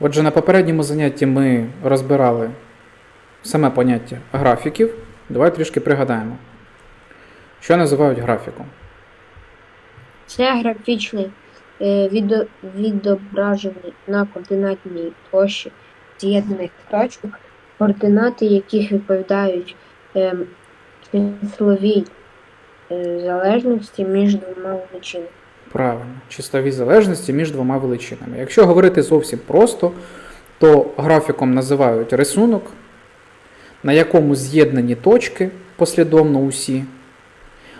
Отже, на попередньому занятті ми розбирали саме поняття графіків. Давай трішки пригадаємо, що називають графіком. Це графічне е, відо- відображення на координатній площі з'єднаних точок, координати яких відповідають ем, числовій е, залежності між двома величинами. Правильно, числові залежності між двома величинами. Якщо говорити зовсім просто, то графіком називають рисунок, на якому з'єднані точки послідовно усі,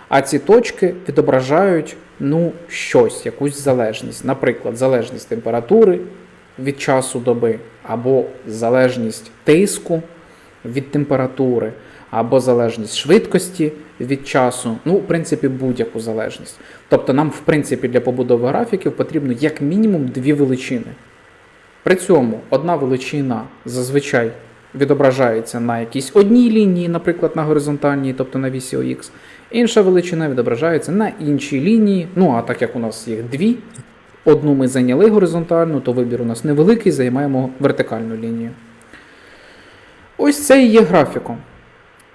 а ці точки відображають ну, щось, якусь залежність. Наприклад, залежність температури від часу доби, або залежність тиску від температури, або залежність швидкості від часу, ну, в принципі, будь-яку залежність. Тобто нам, в принципі, для побудови графіків потрібно як мінімум дві величини. При цьому одна величина зазвичай відображається на якійсь одній лінії, наприклад, на горизонтальній, тобто на вісі ОХ. Інша величина відображається на іншій лінії. Ну, а так як у нас їх дві, одну ми зайняли горизонтальну, то вибір у нас невеликий, займаємо вертикальну лінію. Ось це і є графіком.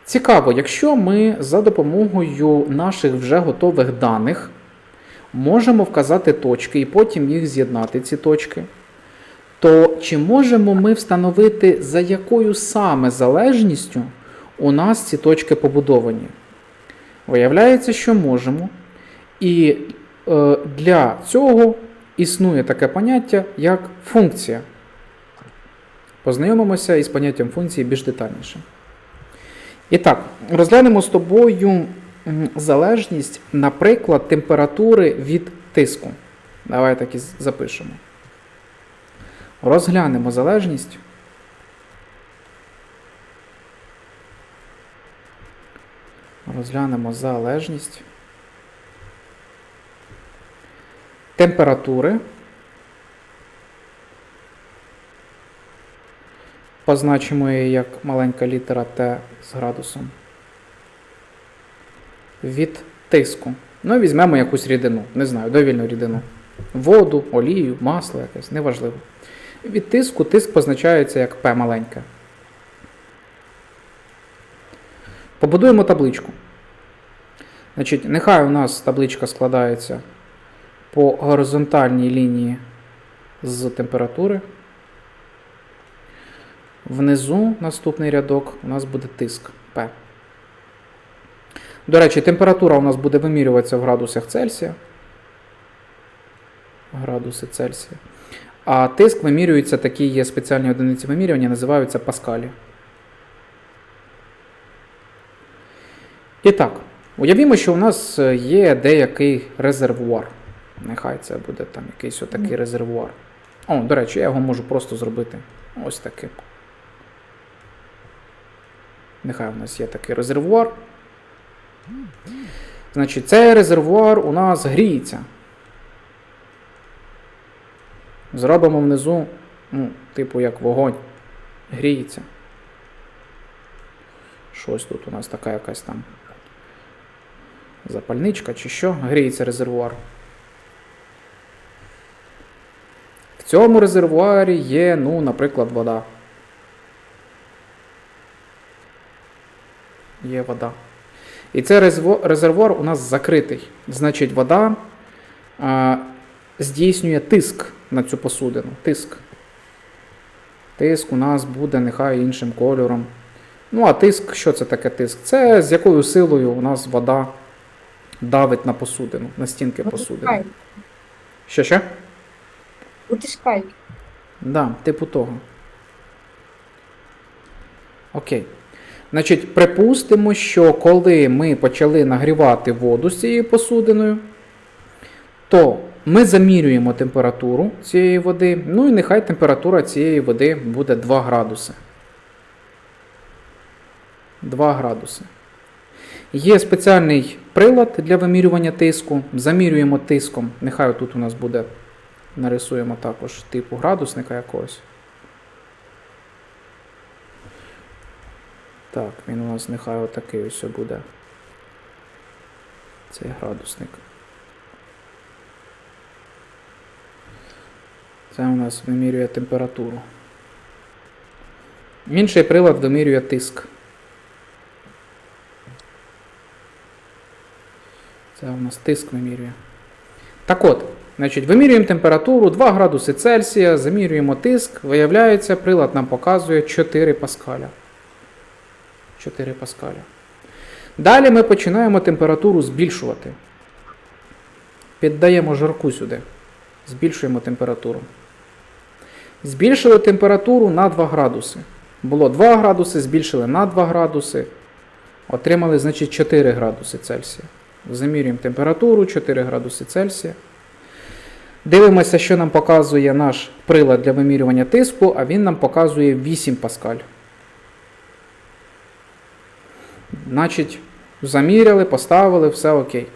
Цікаво, якщо ми за допомогою наших вже готових даних можемо вказати точки і потім їх з'єднати, ці точки, то чи можемо ми встановити, за якою саме залежністю у нас ці точки побудовані? Виявляється, що можемо. І е, для цього існує таке поняття, як функція. Познайомимося із поняттям функції більш детальніше. І так, розглянемо з тобою залежність, наприклад, температури від тиску. Давай так і запишемо. Розглянемо залежність. Розглянемо залежність температури. Позначимо її як маленька літера Т з градусом. Від тиску. Ну, візьмемо якусь рідину, не знаю, довільну рідину. Воду, олію, масло якесь, неважливо. Від тиску тиск позначається як П маленьке. Побудуємо табличку. Значить, нехай у нас табличка складається по горизонтальній лінії з температури. Внизу наступний рядок у нас буде тиск P. До речі, температура у нас буде вимірюватися в градусах Цельсія. Градуси Цельсія. А тиск вимірюється, такі є спеціальні одиниці вимірювання, називаються паскалі. І так, уявімо, що у нас е, є деякий резервуар. Нехай це буде там якийсь отакий резервуар. О, до речі, я його можу просто зробити ось таким. Нехай у нас є такий резервуар. Значить, цей резервуар у нас гріється. Зробимо внизу, ну, типу як вогонь. Гріється. Щось тут у нас така якась там запальничка чи що. Гріється резервуар. В цьому резервуарі є, ну, наприклад, вода. Є вода. І цей резервуар у нас закритий. Значить, вода а, здійснює тиск на цю посудину. Тиск. Тиск у нас буде нехай іншим кольором. Ну, а тиск, що це таке тиск? Це з якою силою у нас вода давить на посудину, на стінки посудини. Що ще? Утискай. Да, типу того. Окей. Значить, припустимо, що коли ми почали нагрівати воду з цією посудиною, то ми замірюємо температуру цієї води. Ну і нехай температура цієї води буде 2 градуси. 2 градуси. Є спеціальний прилад для вимірювання тиску. Замірюємо тиском. Нехай тут у нас буде нарисуємо також типу градусника якогось. Так, він у нас нехай отакий ось буде. Цей градусник. Це у нас вимірює температуру. Інший прилад вимірює тиск. Це у нас тиск вимірює. Так от, значить, вимірюємо температуру 2 градуси Цельсія, замірюємо тиск. Виявляється, прилад нам показує 4 паскаля. 4 паскаля. Далі ми починаємо температуру збільшувати. Піддаємо жарку сюди. Збільшуємо температуру. Збільшили температуру на 2 градуси. Було 2 градуси, збільшили на 2 градуси. Отримали, значить, 4 градуси Цельсія. Замірюємо температуру 4 градуси Цельсія. Дивимося, що нам показує наш прилад для вимірювання тиску, а він нам показує 8 паскаль. Значить, заміряли, поставили, все окей.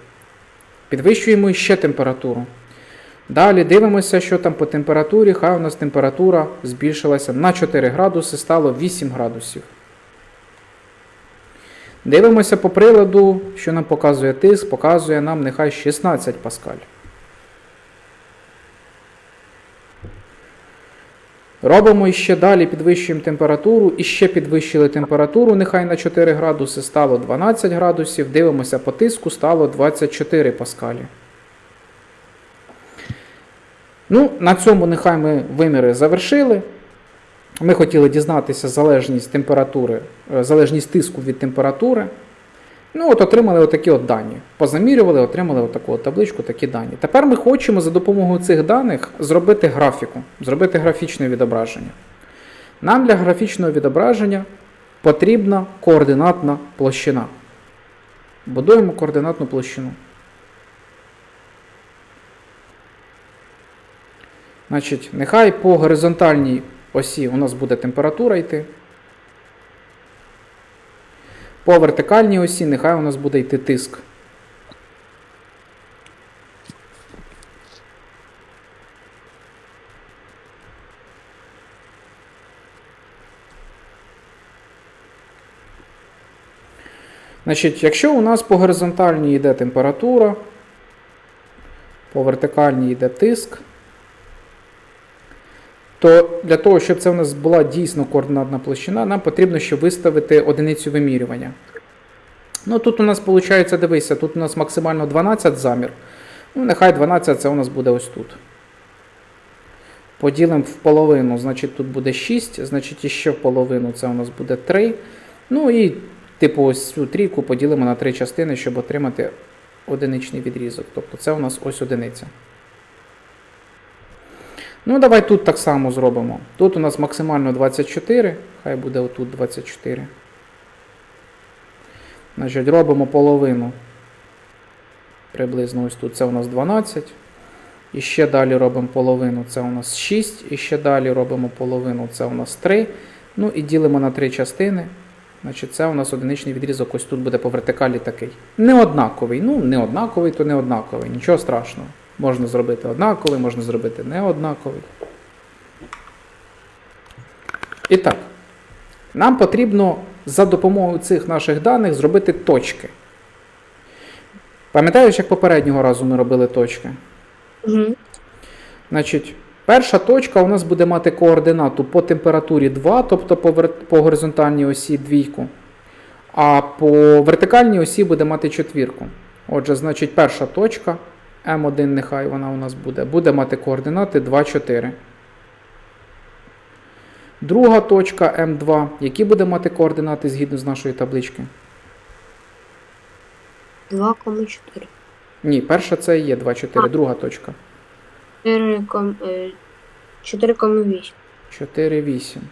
Підвищуємо ще температуру. Далі дивимося, що там по температурі. Хай у нас температура збільшилася на 4 градуси, стало 8 градусів. Дивимося по приладу, що нам показує тиск, показує нам нехай 16 паскаль. Робимо іще далі, підвищуємо температуру, і ще підвищили температуру, нехай на 4 градуси стало 12 градусів. Дивимося по тиску, стало 24 паскалі. Ну, на цьому нехай ми виміри завершили. Ми хотіли дізнатися залежність температури, е, залежність тиску від температури. Ну, от отримали отакі от дані. Позамірювали, отримали отаку от табличку, такі дані. Тепер ми хочемо за допомогою цих даних зробити графіку, зробити графічне відображення. Нам для графічного відображення потрібна координатна площина. Будуємо координатну площину. Значить, нехай по горизонтальній осі у нас буде температура йти. По вертикальній осі нехай у нас буде йти тиск. Значить, якщо у нас по горизонтальній йде температура, по вертикальній йде тиск, то для того, щоб це у нас була дійсно координатна площина, нам потрібно ще виставити одиницю вимірювання. Ну тут у нас виходить, дивися, тут у нас максимально 12 замір. Ну, нехай 12 це у нас буде ось тут. Поділимо в половину, значить тут буде 6, значить іще в половину це у нас буде 3. Ну і, типу, ось цю трійку поділимо на три частини, щоб отримати одиничний відрізок. Тобто це у нас ось одиниця. Ну, давай тут так само зробимо. Тут у нас максимально 24, хай буде отут 24. Значить, робимо половину. Приблизно ось тут це у нас 12. І ще далі робимо половину, це у нас 6. І ще далі робимо половину, це у нас 3. Ну і ділимо на три частини. Значить, це у нас одиничний відрізок, ось тут буде по вертикалі такий. Не однаковий. Ну, не однаковий, то не однаковий. Нічого страшного. Можна зробити однаковий, можна зробити неоднаковий. І так, нам потрібно за допомогою цих наших даних зробити точки. Пам'ятаєш, як попереднього разу ми робили точки? Угу. Значить, перша точка у нас буде мати координату по температурі 2, тобто по, вер... по горизонтальній осі двійку. А по вертикальній осі буде мати четвірку. Отже, значить, перша точка М1, нехай вона у нас буде, буде мати координати 2, 4. Друга точка М2, які буде мати координати згідно з нашої таблички? 2,4. Ні, перша це і є 2, 4, А. друга точка. 4, ком- е, 4,8.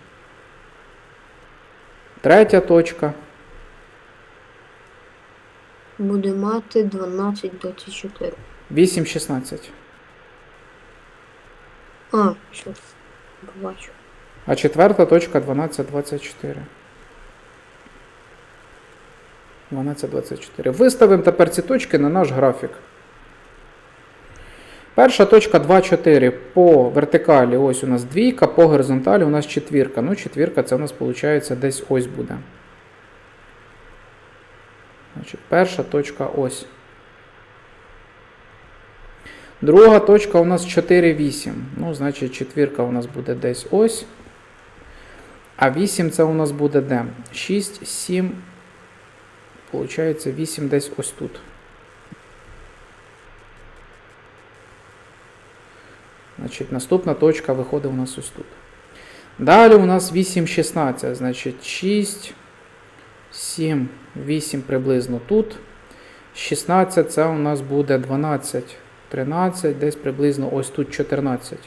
Третя точка. Буде мати 12,24. 8, 16. А, що побачу. А четверта точка 12, 24. 12, 24. Виставимо тепер ці точки на наш графік. Перша точка 2, 4. По вертикалі ось у нас двійка, по горизонталі у нас четвірка. Ну, четвірка це у нас виходить десь ось буде. Значить, перша точка ось. Друга точка у нас 4, 8. Ну, значить, четвірка у нас буде десь ось. А 8 це у нас буде де? 6, 7. Получається 8 десь ось тут. Значить, наступна точка виходить у нас ось тут. Далі у нас 8, 16. Значить, 6, 7, 8 приблизно тут. 16 це у нас буде 12, 13, десь приблизно ось тут 14.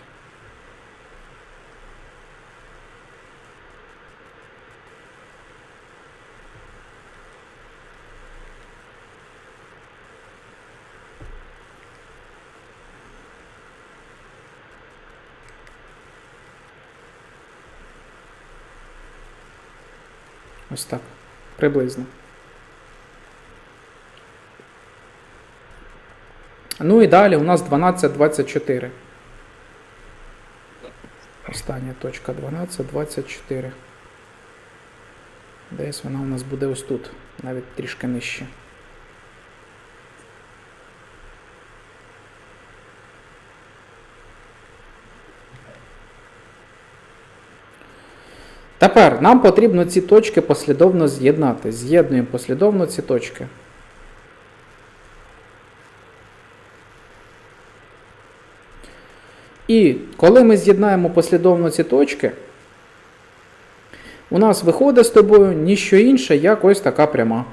Ось так. Приблизно. Ну і далі у нас 12, 24. Остання точка 12, 24. Десь вона у нас буде ось тут, навіть трішки нижче. Тепер нам потрібно ці точки послідовно з'єднати. З'єднуємо послідовно ці точки. І коли ми з'єднаємо послідовно ці точки, у нас виходить з тобою ніщо інше, як ось така пряма.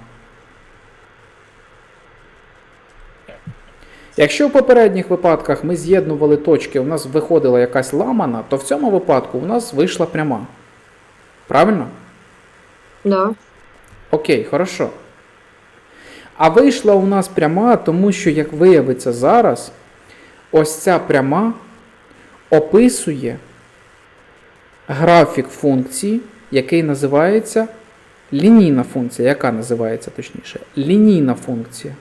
Якщо в попередніх випадках ми з'єднували точки, у нас виходила якась ламана, то в цьому випадку у нас вийшла пряма. Правильно? Да. Окей, хорошо. А вийшла у нас пряма, тому що, як виявиться зараз, ось ця пряма описує графік функції, який називається лінійна функція. Яка називається точніше? Лінійна функція.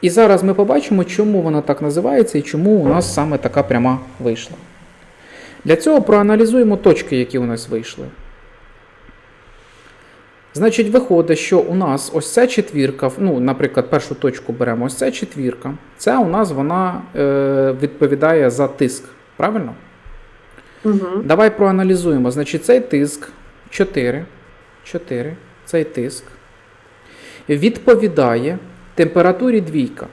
І зараз ми побачимо, чому вона так називається і чому у нас саме така пряма вийшла. Для цього проаналізуємо точки, які у нас вийшли. Значить, виходить, що у нас ось ця четвірка, ну, наприклад, першу точку беремо, ось ця четвірка. Це у нас вона е, відповідає за тиск. Правильно? Угу. Давай проаналізуємо. Значить, цей тиск 4, 4, цей тиск відповідає температурі двійка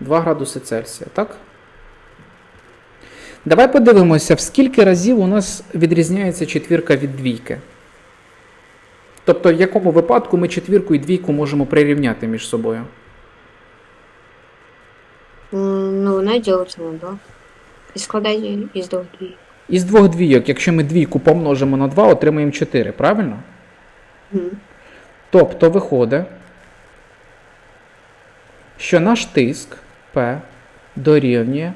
2 градуси Цельсія, так? Давай подивимося, в скільки разів у нас відрізняється четвірка від двійки. Тобто, в якому випадку ми четвірку і двійку можемо прирівняти між собою. Ну, вона ділиться на два. І складає із двох дві. Із двох двійок, якщо ми двійку помножимо на 2, отримаємо 4, правильно? Угу. Тобто виходить, що наш тиск P дорівнює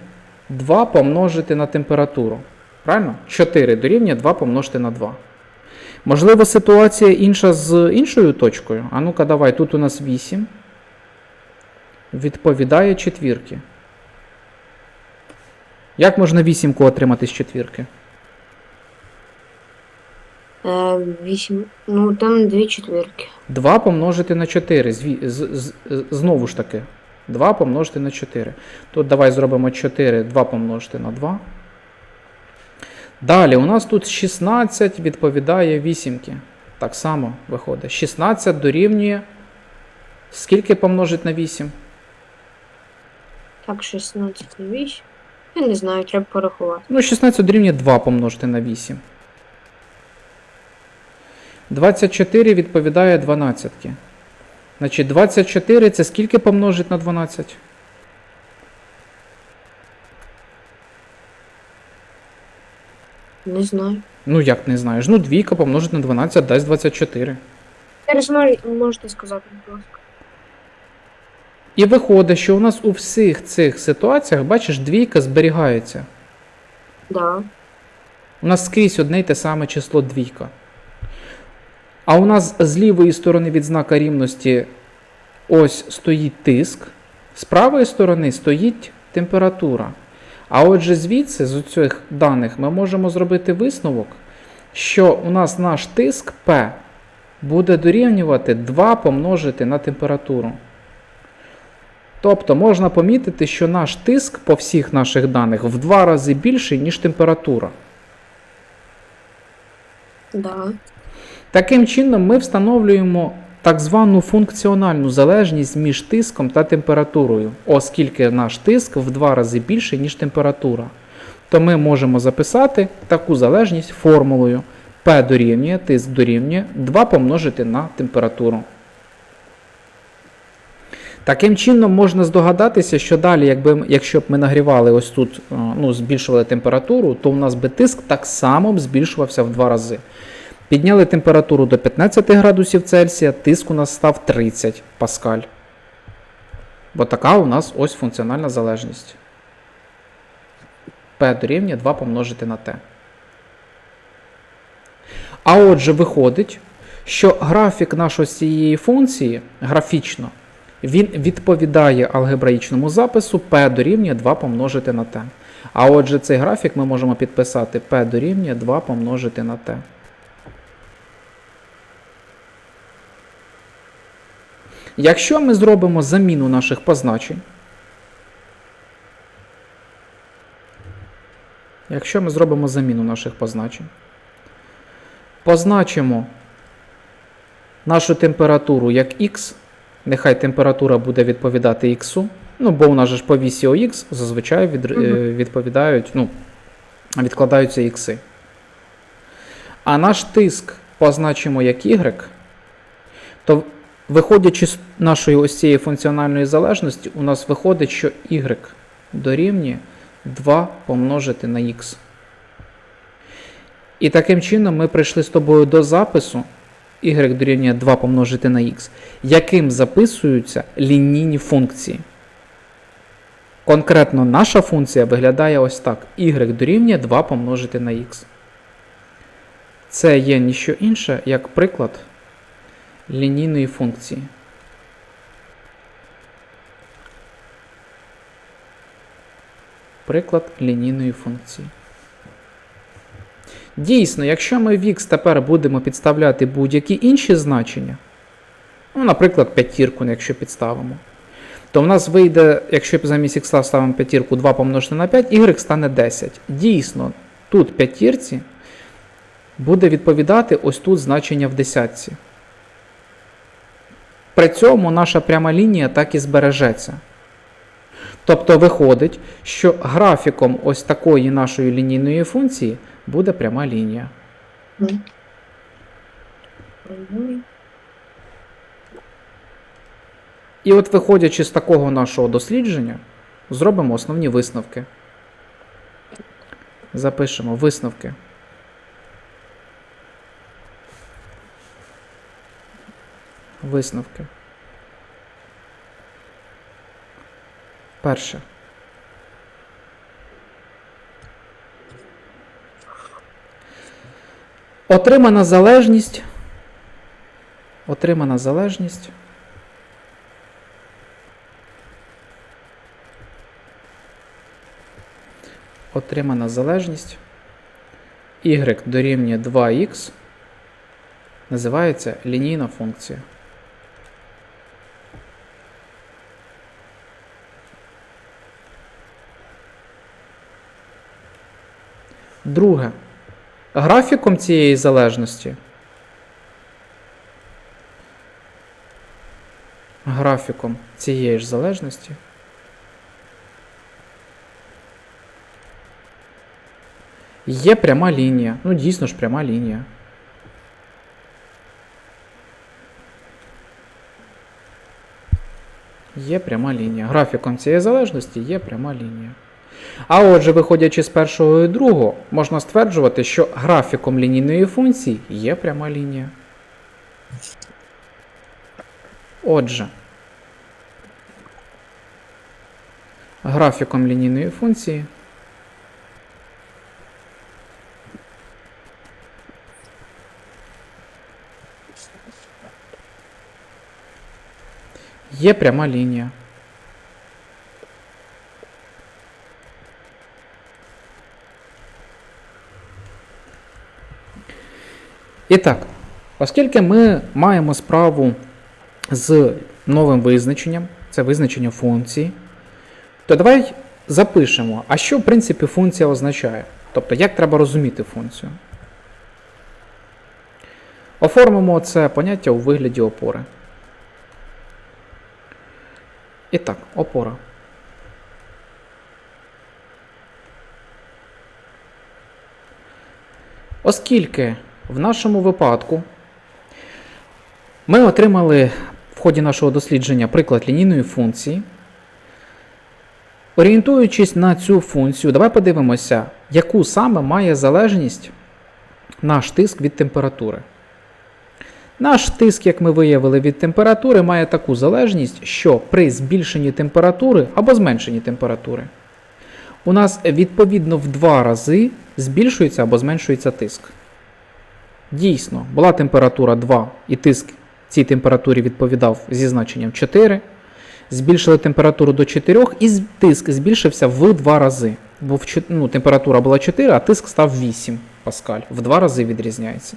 2 помножити на температуру. Правильно? 4 дорівнює 2 помножити на 2. Можливо, ситуація інша з іншою точкою. А ну-ка, давай, тут у нас 8. Відповідає четвірки. Як можна вісімку отримати з четвірки? Е, вісім. Ну, там дві четвірки. 2 помножити на 4. Зві... З, з, з- знову ж таки. 2 помножити на 4. Тут давай зробимо 4, 2 помножити на 2. Далі, у нас тут 16 відповідає 8. Так само виходить. 16 дорівнює. Скільки помножить на 8? Так, 16 на 8. Я не знаю, треба порахувати. Ну, 16 дорівнює 2 помножити на 8. 24 відповідає 12. Значить, 24 це скільки помножить на 12? Не знаю. Ну, як не знаєш? Ну, двійка помножить на 12 дасть 24. Зараз мож- можете сказати, будь ласка. І виходить, що у нас у всіх цих ситуаціях, бачиш, двійка зберігається. Да. У нас скрізь одне й те саме число двійка. А у нас з лівої сторони від знака рівності ось стоїть тиск, з правої сторони стоїть температура. А отже, звідси, з цих даних, ми можемо зробити висновок, що у нас наш тиск P буде дорівнювати 2 помножити на температуру. Тобто можна помітити, що наш тиск по всіх наших даних в два рази більший, ніж температура. Да. Таким чином, ми встановлюємо так звану функціональну залежність між тиском та температурою, оскільки наш тиск в два рази більший, ніж температура. То ми можемо записати таку залежність формулою P дорівнює, тиск дорівнює 2 помножити на температуру. Таким чином можна здогадатися, що далі, якби, якщо б ми нагрівали ось тут, е, ну, збільшували температуру, то у нас би тиск так само б збільшувався в два рази. Підняли температуру до 15 градусів Цельсія, тиск у нас став 30 паскаль. Бо така у нас ось функціональна залежність. P дорівнює 2 помножити на T. А отже, виходить, що графік нашої цієї функції графічно, він відповідає алгебраїчному запису P дорівнює 2 помножити на T. А отже, цей графік ми можемо підписати P дорівнює 2 помножити на T. Якщо ми зробимо заміну наших позначень, якщо ми зробимо заміну наших позначень, позначимо нашу температуру як х, нехай температура буде відповідати х, ну бо у нас же ж по вісі ОХ зазвичай від, е, відповідають, ну, відкладаються ікси. А наш тиск позначимо як y, то виходячи з нашої ось цієї функціональної залежності, у нас виходить, що y дорівнює 2 помножити на х. І таким чином ми прийшли з тобою до запису y дорівнює 2 помножити на х, яким записуються лінійні функції. Конкретно наша функція виглядає ось так: y дорівнює 2 помножити на х. Це є ніщо інше, як приклад лінійної функції. Приклад лінійної функції. Дійсно, якщо ми в x тепер будемо підставляти будь-які інші значення, ну, наприклад, п'ятірку, якщо підставимо, то в нас вийде, якщо замість х ставимо п'ятірку 2 помножити на 5, y стане 10. Дійсно, тут п'ятірці буде відповідати ось тут значення в десятці. При цьому наша пряма лінія так і збережеться. Тобто виходить, що графіком ось такої нашої лінійної функції буде пряма лінія. І от виходячи з такого нашого дослідження, зробимо основні висновки. Запишемо висновки. Висновки. Перше. Отримана залежність. Отримана залежність. Отримана залежність y дорівнює 2х називається лінійна функція. Друге. Графіком цієї залежності. Графіком цієї ж залежності. Є пряма лінія. Ну, дійсно ж пряма лінія. Є пряма лінія. Графіком цієї залежності є пряма лінія. А отже, виходячи з першого і другого, можна стверджувати, що графіком лінійної функції є пряма лінія. Отже, графіком лінійної функції є пряма лінія. І так, оскільки ми маємо справу з новим визначенням це визначення функції, то давай запишемо, а що в принципі функція означає. Тобто, як треба розуміти функцію. Оформимо це поняття у вигляді опори. І так, опора. Оскільки в нашому випадку ми отримали в ході нашого дослідження приклад лінійної функції. Орієнтуючись на цю функцію, давай подивимося, яку саме має залежність наш тиск від температури. Наш тиск, як ми виявили від температури, має таку залежність, що при збільшенні температури або зменшенні температури у нас відповідно в два рази збільшується або зменшується тиск. Дійсно, була температура 2 і тиск цій температурі відповідав зі значенням 4. Збільшили температуру до 4 і тиск збільшився в два рази. Бо ну, температура була 4, а тиск став 8 паскаль. В два рази відрізняється.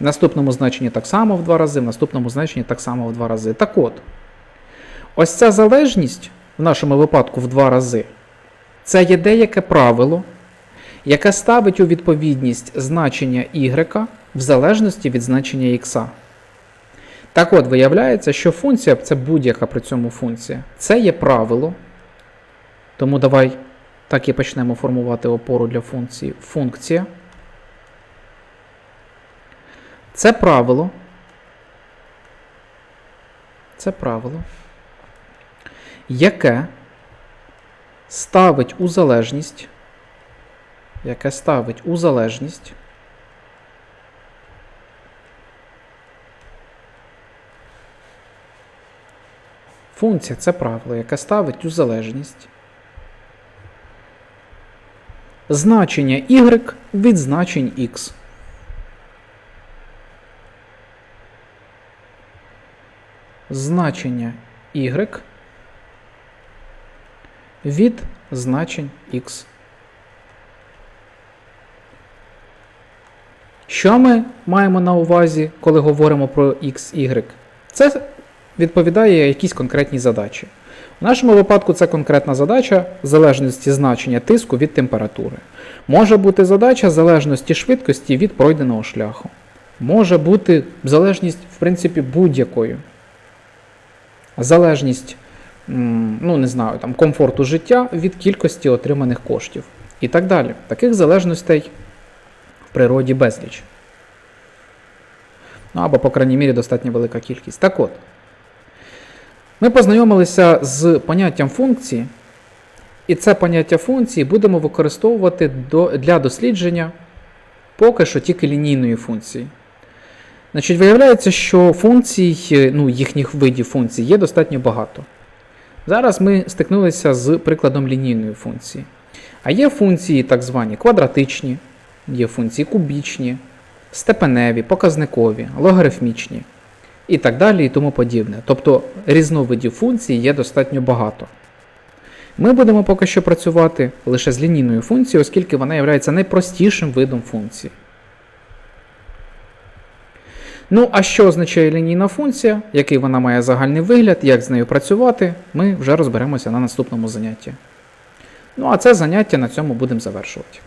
В наступному значенні так само в два рази, в наступному значенні так само в два рази. Так от, ось ця залежність в нашому випадку в два рази. Це є деяке правило, яке ставить у відповідність значення y в залежності від значення x. Так от, виявляється, що функція це будь-яка при цьому функція. Це є правило. Тому давай так і почнемо формувати опору для функції. Функція. Це правило. Це правило, яке ставить у залежність, яке ставить у залежність Функція це правило, яке ставить у залежність значення y від значень x. Значення y від значень x. Що ми маємо на увазі, коли говоримо про x, y? Це відповідає якійсь конкретній задачі. В нашому випадку це конкретна задача залежності значення тиску від температури. Може бути задача залежності швидкості від пройденого шляху. Може бути залежність, в принципі, будь-якою. Залежність, ну не знаю, там, комфорту життя від кількості отриманих коштів. І так далі. Таких залежностей в природі безліч. Ну або, по крайній мірі, достатньо велика кількість. Так от. Ми познайомилися з поняттям функції, і це поняття функції будемо використовувати для дослідження поки що тільки лінійної функції. Значить, виявляється, що функцій, ну, їхніх видів функцій є достатньо багато. Зараз ми стикнулися з прикладом лінійної функції. А є функції так звані квадратичні, є функції кубічні, степеневі, показникові, логарифмічні і так далі і тому подібне. Тобто різновидів функцій є достатньо багато. Ми будемо поки що працювати лише з лінійною функцією, оскільки вона є найпростішим видом функції. Ну, а що означає лінійна функція, який вона має загальний вигляд, як з нею працювати, ми вже розберемося на наступному занятті. Ну а це заняття на цьому будемо завершувати.